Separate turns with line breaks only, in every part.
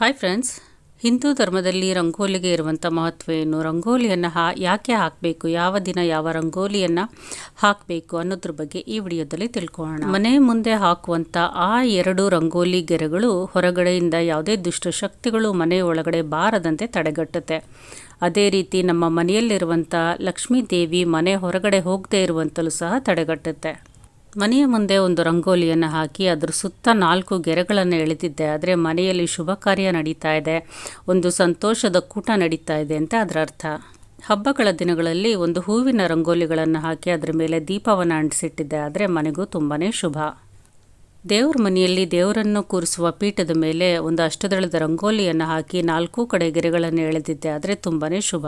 Hi friends Hindu ಧರ್ಮದಲ್ಲಿ ರಂಗೋಲಿಗೆ ಇರುವಂಥ ಮಹತ್ವ ಏನು? ರಂಗೋಲಿಯನ್ನು ಹಾ, ಯಾಕೆ ಹಾಕಬೇಕು? ಯಾವ ದಿನ ಯಾವ ರಂಗೋಲಿಯನ್ನು ಹಾಕಬೇಕು ಅನ್ನೋದ್ರ ಬಗ್ಗೆ ಈ ವಿಡಿಯೋದಲ್ಲಿ ತಿಳ್ಕೊಳ್ಳೋಣ. ಮನೆ ಮುಂದೆ ಹಾಕುವಂಥ ಆ ಎರಡು ರಂಗೋಲಿ ಗೆರೆಗಳು ಹೊರಗಡೆಯಿಂದ ಯಾವುದೇ ದುಷ್ಟಶಕ್ತಿಗಳು ಮನೆ ಒಳಗಡೆ ಬಾರದಂತೆ ತಡೆಗಟ್ಟುತ್ತೆ. ಅದೇ ರೀತಿ ನಮ್ಮ ಮನೆಯಲ್ಲಿರುವಂಥ ಲಕ್ಷ್ಮೀ ದೇವಿ ಮನೆ ಹೊರಗಡೆ ಹೋಗದೇ ಇರುವಂತಲೂ ಸಹ ತಡೆಗಟ್ಟುತ್ತೆ. ಮನೆಯ ಮುಂದೆ ಒಂದು ರಂಗೋಲಿಯನ್ನು ಹಾಕಿ ಅದರ ಸುತ್ತ ನಾಲ್ಕು ಗೆರೆಗಳನ್ನು ಎಳೆದಿದ್ದೆ. ಆದರೆ ಮನೆಯಲ್ಲಿ ಶುಭ ಕಾರ್ಯ ನಡೀತಾ ಇದೆ. ಒಂದು ಸಂತೋಷದ ಕೂಟ ನಡೀತಾ ಇದೆ ಅಂತ ಅದರ ಅರ್ಥ. ಹಬ್ಬಗಳ ದಿನಗಳಲ್ಲಿ ಒಂದು ಹೂವಿನ ರಂಗೋಲಿಗಳನ್ನು ಹಾಕಿ ಅದರ ಮೇಲೆ ದೀಪವನ್ನು ಅಂಟಿಸಿಟ್ಟಿದ್ದೆ. ಆದರೆ ಮನೆಗೂ ತುಂಬಾ ಶುಭ. ದೇವ್ರ ಮನೆಯಲ್ಲಿ ದೇವರನ್ನು ಕೂರಿಸುವ ಪೀಠದ ಮೇಲೆ ಒಂದು ಅಷ್ಟದಳದ ರಂಗೋಲಿಯನ್ನು ಹಾಕಿ ನಾಲ್ಕು ಕಡೆ ಗೆರೆಗಳನ್ನು ಎಳೆದಿದ್ದೆ. ಆದರೆ ತುಂಬಾ ಶುಭ.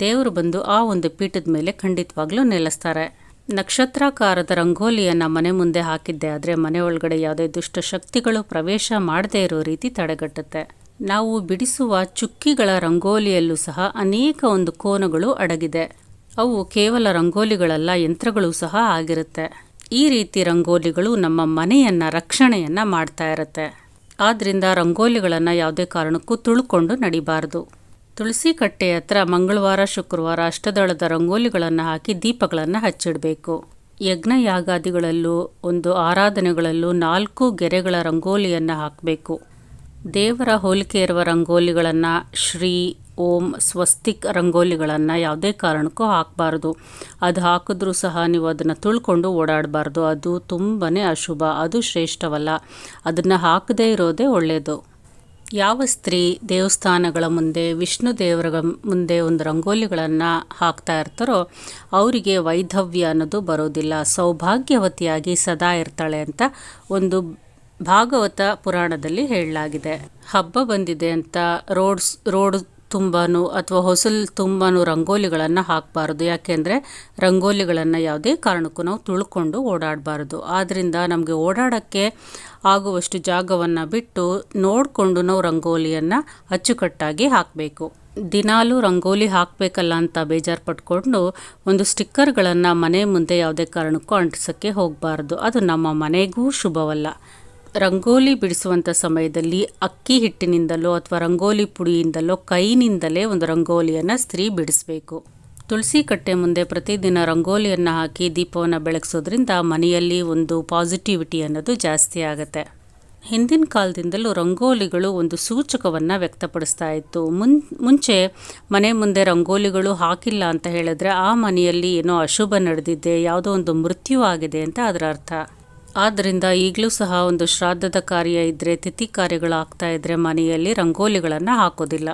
ದೇವರು ಬಂದು ಆ ಒಂದು ಪೀಠದ ಮೇಲೆ ಖಂಡಿತವಾಗ್ಲೂ ನೆಲೆಸ್ತಾರೆ. ನಕ್ಷತ್ರಾಕಾರದ ರಂಗೋಲಿಯನ್ನು ಮನೆ ಮುಂದೆ ಹಾಕಿದ್ದೆ, ಆದರೆ ಮನೆ ಒಳಗಡೆ ಯಾವುದೇ ದುಷ್ಟ ಶಕ್ತಿಗಳು ಪ್ರವೇಶ ಮಾಡದೇ ಇರೋ ರೀತಿ ತಡೆಗಟ್ಟುತ್ತೆ. ನಾವು ಬಿಡಿಸುವ ಚುಕ್ಕಿಗಳ ರಂಗೋಲಿಯಲ್ಲೂ ಸಹ ಅನೇಕ ಒಂದು ಕೋನಗಳು ಅಡಗಿದೆ. ಅವು ಕೇವಲ ರಂಗೋಲಿಗಳಲ್ಲ, ಯಂತ್ರಗಳು ಸಹ ಆಗಿರುತ್ತೆ. ಈ ರೀತಿ ರಂಗೋಲಿಗಳು ನಮ್ಮ ಮನೆಯನ್ನ ರಕ್ಷಣೆಯನ್ನ ಮಾಡ್ತಾ ಇರುತ್ತೆ. ಆದ್ದರಿಂದ ರಂಗೋಲಿಗಳನ್ನು ಯಾವುದೇ ಕಾರಣಕ್ಕೂ ತುಳ್ಕೊಂಡು ನಡಿಬಾರ್ದು. ತುಳಸಿ ಕಟ್ಟೆ ಹತ್ರ ಮಂಗಳವಾರ, ಶುಕ್ರವಾರ ಅಷ್ಟದಳದ ರಂಗೋಲಿಗಳನ್ನು ಹಾಕಿ ದೀಪಗಳನ್ನು ಹಚ್ಚಿಡಬೇಕು. ಯಜ್ಞ ಯಾಗಾದಿಗಳಲ್ಲೂ ಒಂದು ಆರಾಧನೆಗಳಲ್ಲೂ ನಾಲ್ಕು ಗೆರೆಗಳ ರಂಗೋಲಿಯನ್ನು ಹಾಕಬೇಕು. ದೇವರ ಹೋಲಿಕೆ ಇರುವ ರಂಗೋಲಿಗಳನ್ನು ಶ್ರೀ, ಓಂ, ಸ್ವಸ್ತಿಕ್ ರಂಗೋಲಿಗಳನ್ನು ಯಾವುದೇ ಕಾರಣಕ್ಕೂ ಹಾಕಬಾರ್ದು. ಅದು ಹಾಕಿದ್ರೂ ಸಹ ನೀವು ಅದನ್ನು ತುಳ್ಕೊಂಡು ಓಡಾಡಬಾರ್ದು. ಅದು ತುಂಬಾ ಅಶುಭ, ಅದು ಶ್ರೇಷ್ಠವಲ್ಲ. ಅದನ್ನು ಹಾಕದೇ ಇರೋದೇ ಒಳ್ಳೆಯದು ಯಾವ ಸ್ತ್ರೀ ದೇವಸ್ಥಾನಗಳ ಮುಂದೆ, ವಿಷ್ಣು ದೇವರ ಮುಂದೆ ಒಂದು ರಂಗೋಲಿಗಳನ್ನು ಹಾಕ್ತಾ ಇರ್ತಾರೋ ಅವರಿಗೆ ವೈಧವ್ಯ ಅನ್ನೋದು ಬರೋದಿಲ್ಲ. ಸೌಭಾಗ್ಯವತಿಯಾಗಿ ಸದಾ ಇರ್ತಾಳೆ ಅಂತ ಒಂದು ಭಾಗವತ ಪುರಾಣದಲ್ಲಿ ಹೇಳಲಾಗಿದೆ. ಹಬ್ಬ ಬಂದಿದೆ ಅಂತ ರೋಡ್ಸ್, ರೋಡ್ ತುಂಬಾನು ಅಥವಾ ಹೊಸಲ್ ತುಂಬಾನು ರಂಗೋಲಿಗಳನ್ನು ಹಾಕಬಾರ್ದು. ಯಾಕೆಂದರೆ ರಂಗೋಲಿಗಳನ್ನು ಯಾವುದೇ ಕಾರಣಕ್ಕೂ ನಾವು ತುಳ್ಕೊಂಡು ಓಡಾಡಬಾರ್ದು. ಆದ್ದರಿಂದ ನಮಗೆ ಓಡಾಡೋಕ್ಕೆ ಆಗುವಷ್ಟು ಜಾಗವನ್ನು ಬಿಟ್ಟು ನೋಡಿಕೊಂಡು ನಾವು ರಂಗೋಲಿಯನ್ನು ಅಚ್ಚುಕಟ್ಟಾಗಿ ಹಾಕಬೇಕು. ದಿನಾಲೂ ರಂಗೋಲಿ ಹಾಕಬೇಕಲ್ಲ ಅಂತ ಬೇಜಾರು ಪಟ್ಕೊಂಡು ಒಂದು ಸ್ಟಿಕ್ಕರ್ಗಳನ್ನು ಮನೆ ಮುಂದೆ ಯಾವುದೇ ಕಾರಣಕ್ಕೂ ಅಂಟಿಸೋಕ್ಕೆ ಹೋಗಬಾರ್ದು. ಅದು ನಮ್ಮ ಮನೆಗೂ ಶುಭವಲ್ಲ. ರಂಗೋಲಿ ಬಿಡಿಸುವಂಥ ಸಮಯದಲ್ಲಿ ಅಕ್ಕಿ ಹಿಟ್ಟಿನಿಂದಲೋ ಅಥವಾ ರಂಗೋಲಿ ಪುಡಿಯಿಂದಲೋ ಕೈನಿಂದಲೇ ಒಂದು ರಂಗೋಲಿಯನ್ನು ಸ್ತ್ರೀ ಬಿಡಿಸಬೇಕು. ತುಳಸಿ ಕಟ್ಟೆ ಮುಂದೆ ಪ್ರತಿದಿನ ರಂಗೋಲಿಯನ್ನು ಹಾಕಿ ದೀಪವನ್ನು ಬೆಳಗಿಸೋದ್ರಿಂದ ಮನೆಯಲ್ಲಿ ಒಂದು ಪಾಸಿಟಿವಿಟಿ ಅನ್ನೋದು ಜಾಸ್ತಿ ಆಗುತ್ತೆ. ಹಿಂದಿನ ಕಾಲದಿಂದಲೂ ರಂಗೋಲಿಗಳು ಒಂದು ಸೂಚಕವನ್ನು ವ್ಯಕ್ತಪಡಿಸ್ತಾ ಇತ್ತು. ಮುನ್, ಮುಂಚೆ ಮನೆ ಮುಂದೆ ರಂಗೋಲಿಗಳು ಹಾಕಿಲ್ಲ ಅಂತ ಹೇಳಿದ್ರೆ ಆ ಮನೆಯಲ್ಲಿ ಏನೋ ಅಶುಭ ನಡೆದಿದೆ, ಯಾವುದೋ ಒಂದು ಮೃತ್ಯು ಆಗಿದೆ ಅಂತ ಅದರ ಅರ್ಥ. ಆದ್ದರಿಂದ ಈಗಲೂ ಸಹ ಒಂದು ಶ್ರಾದ್ದದ ಕಾರ್ಯ ಇದ್ದರೆ ತಿಥಿ ಕಾರ್ಯಗಳು ಆಗ್ತಾ ಇದ್ದರೆ ಮನೆಯಲ್ಲಿ ರಂಗೋಲಿಗಳನ್ನು ಹಾಕೋದಿಲ್ಲ.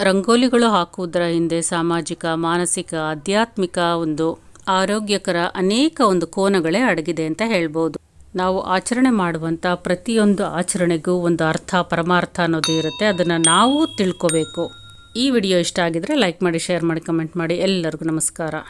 ರಂಗೋಲಿಗಳು ಹಾಕುವುದರ ಹಿಂದೆ ಸಾಮಾಜಿಕ, ಮಾನಸಿಕ, ಆಧ್ಯಾತ್ಮಿಕ ಒಂದು ಆರೋಗ್ಯಕರ ಅನೇಕ ಒಂದು ಕೋನಗಳೇ ಅಡಗಿದೆ ಅಂತ ಹೇಳ್ಬೋದು. ನಾವು ಆಚರಣೆ ಮಾಡುವಂಥ ಪ್ರತಿಯೊಂದು ಆಚರಣೆಗೂ ಒಂದು ಅರ್ಥ, ಪರಮಾರ್ಥ ಅನ್ನೋದು ಇರುತ್ತೆ. ಅದನ್ನು ನಾವು ತಿಳ್ಕೋಬೇಕು. ಈ ವಿಡಿಯೋ ಇಷ್ಟ ಆಗಿದ್ರೆ ಲೈಕ್ ಮಾಡಿ, ಶೇರ್ ಮಾಡಿ, ಕಮೆಂಟ್ ಮಾಡಿ. ಎಲ್ಲರಿಗೂ ನಮಸ್ಕಾರ.